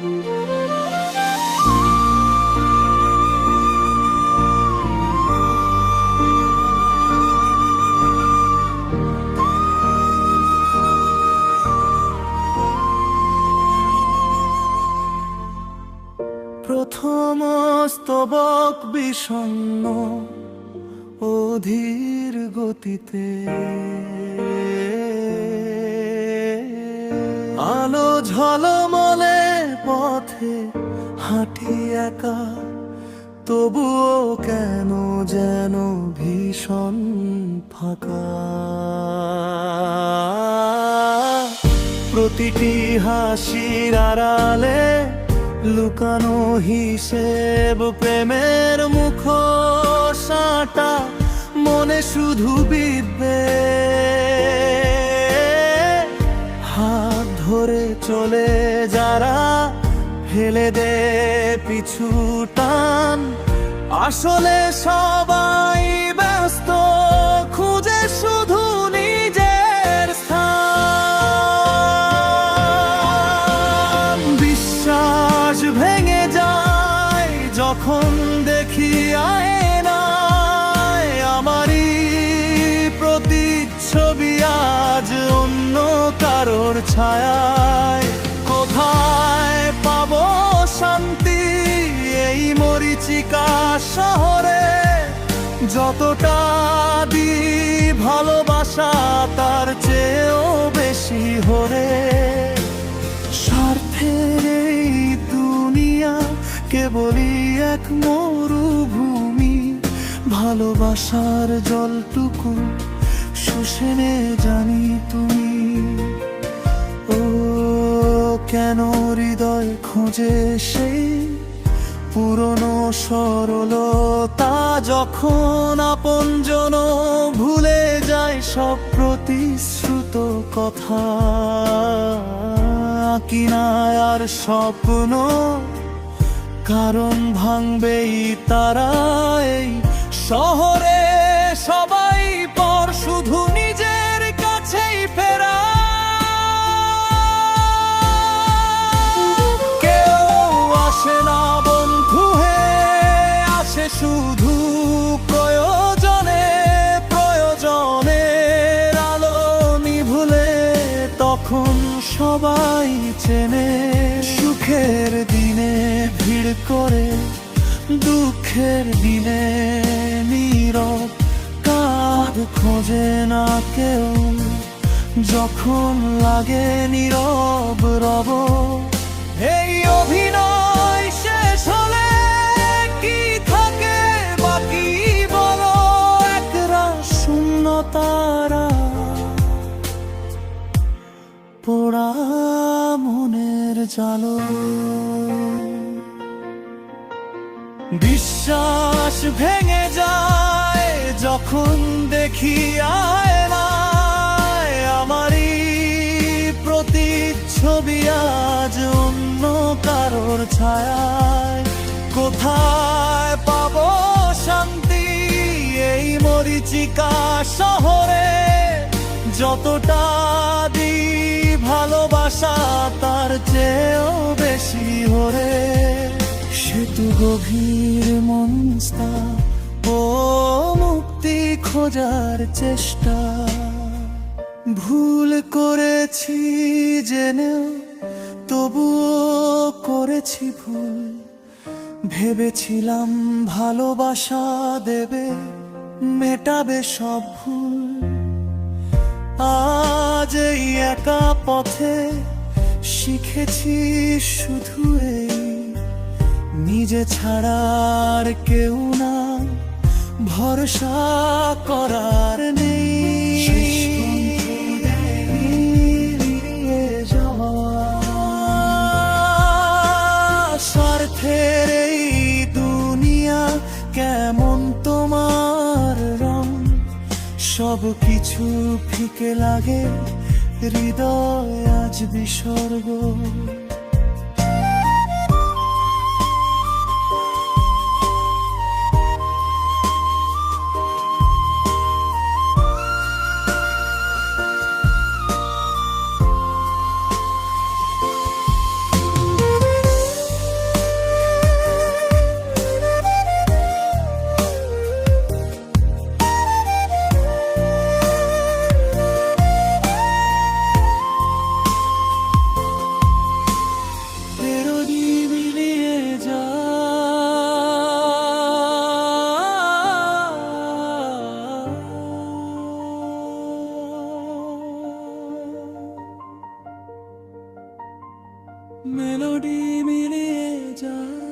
প্রথম স্তবক বিষণ্ন অধীর গতিতে। আলো ঝলম পথে হাঁটি একা, তবুও কেন যেন ভীষণ ফাঁকা। প্রতিটি হাসির আড়ালে লুকানো হিসেব, প্রেমের মুখ সাঁটা মনে শুধু বিদ্বে হাত ধরে চলে যারা ফেলে দে, পিছু টান। আসলে সবাই ব্যস্ত, খুঁজে শুধু নিজের স্থান। বিশ্বাস ভেঙে যায় যখন দেখি আয়নায় আমারই প্রতিচ্ছবি আজ অন্য কারোর ছায়ায়। শহরে যতটা দি ভালোবাসা, তার চেয়েও বেশি হরে। স্বার্থের এই দুনিয়া কেবলই এক মরুভূমি। ভালোবাসার জলটুকু শুষেনে জানি তুমি। ও, কেন হৃদয় খোঁজে সেই পুরনো সরলতা যখন আপনজন ভুলে যায় সব প্রতিশ্রুত কথা। কিনায় আর স্বপ্ন, কারণ ভাঙবেই তারা এই শহরে। সবাই পর শুধু নিজের সবাই চেনে সুখের দিনে ভিড় করে, দুঃখের দিনে নীরব কাঁধ খোঁজে না কেউ। যখন লাগে নীরব রব পোড়া মনের জালো বিশ্বাস ভেঙে যায় যখন দেখি আয়নায় আমারই প্রতিচ্ছবি আজ অন্য কারোর ছায়ায়। কোথায় পাবো শান্তি? এই মরিচিকা শহরে যতটা দি ভালোবাসা তার চেয়েও বেশি হরে সেতু গভীর মনস্তা ও মুক্তি খোঁজার চেষ্টা। ভুল করেছি জেনেও তবুও করেছি ভুল। ভেবেছিলাম ভালোবাসা দেবে, মেটাবে সব ভুল। আজ এই একা পথে শিখেছি শুধু এই নিজে ছাড়ার কেউ না, ভরসা করার নেই। স্বার্থের এই দুনিয়া কেমন তোমার রং? সব কিছু ফিকে লাগে হৃদয় আজ বিসর্গ। মেলোডি মিলিয়ে যায়।